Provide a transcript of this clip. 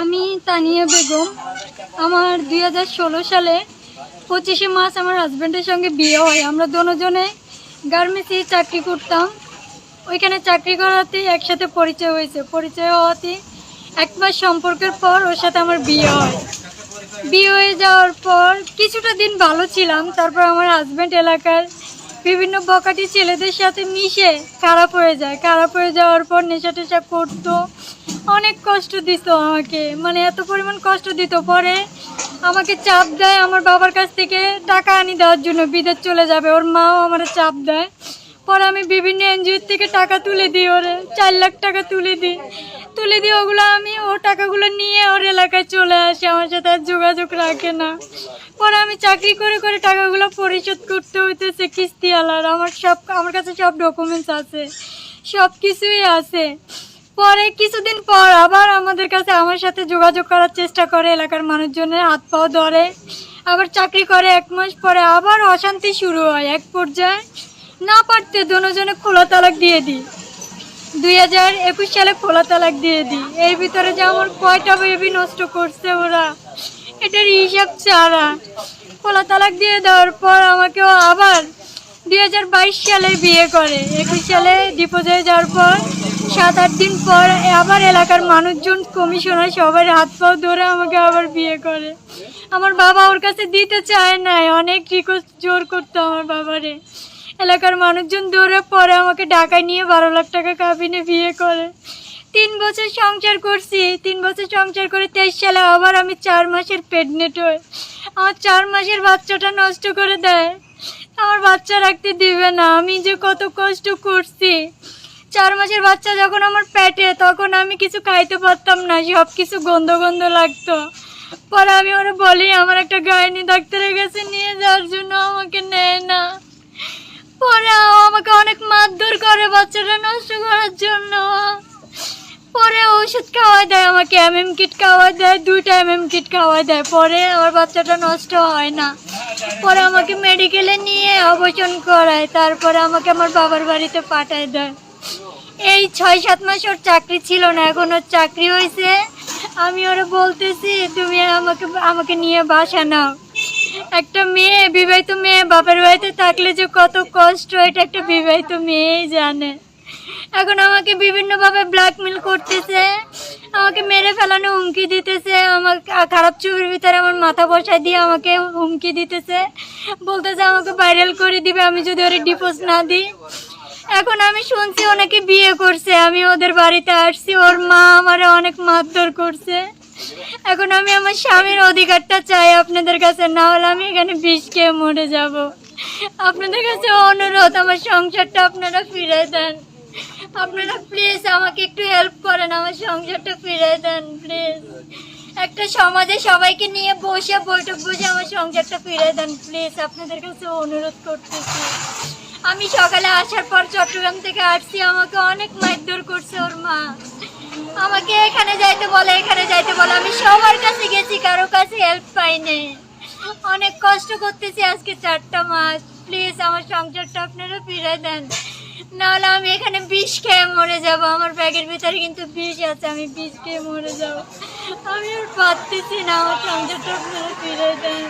আমি তানিয়া বেগম। আমার দুই হাজার ষোলো সালে পঁচিশে মাস আমার হাজব্যান্ডের সঙ্গে বিয়ে হয়। আমরা দুজনে গার্মেন্টসে চাকরি করতাম। ওইখানে চাকরি করাতে একসাথে পরিচয় হয়েছে। পরিচয় হওয়াতে এক মাস সম্পর্কের পর ওর সাথে আমার বিয়ে হয়। বিয়ে হয়ে যাওয়ার পর কিছুটা দিন ভালো ছিলাম। তারপর আমার হাজব্যান্ড এলাকার বিভিন্ন বকাটি ছেলেদের সাথে মিশে খারাপ হয়ে যায়। খারাপ হয়ে যাওয়ার পর নেশা টেশা করতো। অনেক কষ্ট দিত আমাকে। মানে এত পরিমাণ কষ্ট দিত। পরে আমাকে চাপ দেয় আমার বাবার কাছ থেকে টাকা আনি দেওয়ার জন্য, বিদেশ চলে যাবে। ওর মাও আমার চাপ দেয়। পরে আমি বিভিন্ন এনজিওর থেকে টাকা তুলে দিই ওরে, চার লাখ টাকা তুলে দিই। তুলে দিই ওগুলো আমি, ও টাকাগুলো নিয়ে ওর এলাকায় চলে আসে, আমার সাথে আর যোগাযোগ রাখে না। পরে আমি চাকরি করে করে টাকাগুলো পরিশোধ করতে হইতেছে কিস্তি আলার আমার সব, আমার কাছে সব ডকুমেন্টস আছে। সব কিছুই আছে। পরে কিছুদিন পর আবার আমাদের কাছে আমার সাথে যোগাযোগ করার চেষ্টা করে এলাকার মানুষজনের হাত পাও ধরে। আবার চাকরি করে এক মাস পরে আবার অশান্তি শুরু হয় এক পর্যায়ে। না পারতে দুজনে খোলা তালাক দিয়ে দিই। দুই হাজার একুশ সালে খোলা তালাক দিয়ে দিই। এর ভিতরে যে আমার কয়টা বেবি নষ্ট করছে ওরা এটার হিসাব ছাড়া। খোলা তালাক দিয়ে দেওয়ার পর আমাকেও আবার দুই হাজার বাইশ সালে বিয়ে করে। একুশ সালে ডিপোজ যাওয়ার পর সাত, আট দিন পর আবার এলাকার মানুষজন কমিশনার সবার হাত পাও ধরে আমাকে আবার বিয়ে করে। আমার বাবা ওর কাছে দিতে চায় নাই, অনেক রিকোয়েস্ট জোর করতো আমার বাবারে। এলাকার মানুষজন দৌড়ে পরে আমাকে ঢাকায় নিয়ে বারো লাখ টাকা কাবিনে বিয়ে করে। তিন বছর সংসার করছি, তিন বছর সংসার করে তেইশ সালে আবার আমি চার মাসের প্রেগনেন্ট হই। আমার চার মাসের বাচ্চাটা নষ্ট করে দেয়। আমার বাচ্চা রাখতে দিবে না, আমি যে কত কষ্ট করছি। চার মাসের বাচ্চা যখন আমার পেটে, তখন আমি কিছু খাইতে পারতাম না সব কিছু গন্ধ গন্ধ লাগতো। পরে আমি ওরা বলি, আমার একটা গাইনি ডাক্তারের কাছে নিয়ে যাওয়ার জন্য আমাকে নেয় না। পরে আমাকে অনেক মারধর করে বাচ্চাটা নষ্ট করার জন্য। পরে ওষুধ খাওয়াই দেয়, আমাকে এম এম কিট খাওয়াই দেয়, দুইটা এম এম কিট খাওয়াই দেয়। পরে আমার বাচ্চাটা নষ্ট হয় না। পরে আমাকে মেডিকেলে নিয়ে অবসন করায়, তারপরে আমাকে আমার বাবার বাড়িতে পাঠায় দেয়। এই ছয়, সাত মাস ওর চাকরি ছিল না, এখন ওর চাকরি হয়েছে আমি ওরা বলতেছি, তুমি আমাকে আমাকে নিয়ে বাসা নাও। একটা মেয়ে, বিবাহিত মেয়ে, বাপের বাড়িতে থাকলে যে কত কষ্ট, এটা একটা বিবাহিত মেয়েই জানে। এখন আমাকে বিভিন্নভাবে ব্ল্যাকমেল করতেছে, আমাকে মেরে ফেলানো হুমকি দিতেছে, আমাকে খারাপ ছবির ভিতরে আমার মাথা বসায় দিয়ে আমাকে হুমকি দিতেছে। বলতেছে আমাকে ভাইরাল করে দিবে, আমি যদি ওর ডিপোজ না দিই। এখন আমি শুনছি ওনাকে বিয়ে করছে, আমি ওদের বাড়িতে আসছি, ওর মা আমারে অনেক মারধর করছে। এখন আমি আমার স্বামীর অধিকারটা চাই আপনাদের কাছে, না হলে আমি এখানে বিষ খেয়ে মরে যাব। আপনাদের কাছে অনুরোধ, আমার সংসারটা আপনারা ফিরে দেন। আপনারা প্লিজ আমাকে একটু হেল্প করেন, আমার সংসারটা ফিরে দেন প্লিজ একটা সমাজে সবাইকে নিয়ে বসে বৈঠক বসে আমার সংসারটা ফিরে দেন প্লিজ আপনাদের কাছে অনুরোধ করতেছি। আমি সকালে আসার পর চট্টগ্রাম থেকে আসছি, আমাকে অনেক মারধর করছে ওর মা। আমাকে এখানে যাইতে বলে, এখানে যাইতে বলে। আমি সবার কাছে গেছি, কারও কাছে হেল্প পাইনি। অনেক কষ্ট করতেছি আজকে চারটা মাস। প্লিজ আমার সংসারটা আপনারা ফিরে দেন। নাহলে আমি এখানে বিষ খেয়ে মরে যাব। আমার ব্যাগের ভিতরে কিন্তু বিষ আছে, আমি বিষ খেয়ে মরে যাব। আমি আর পারতেছি না, আমার সংসারটা আপনারা ফিরে দেন।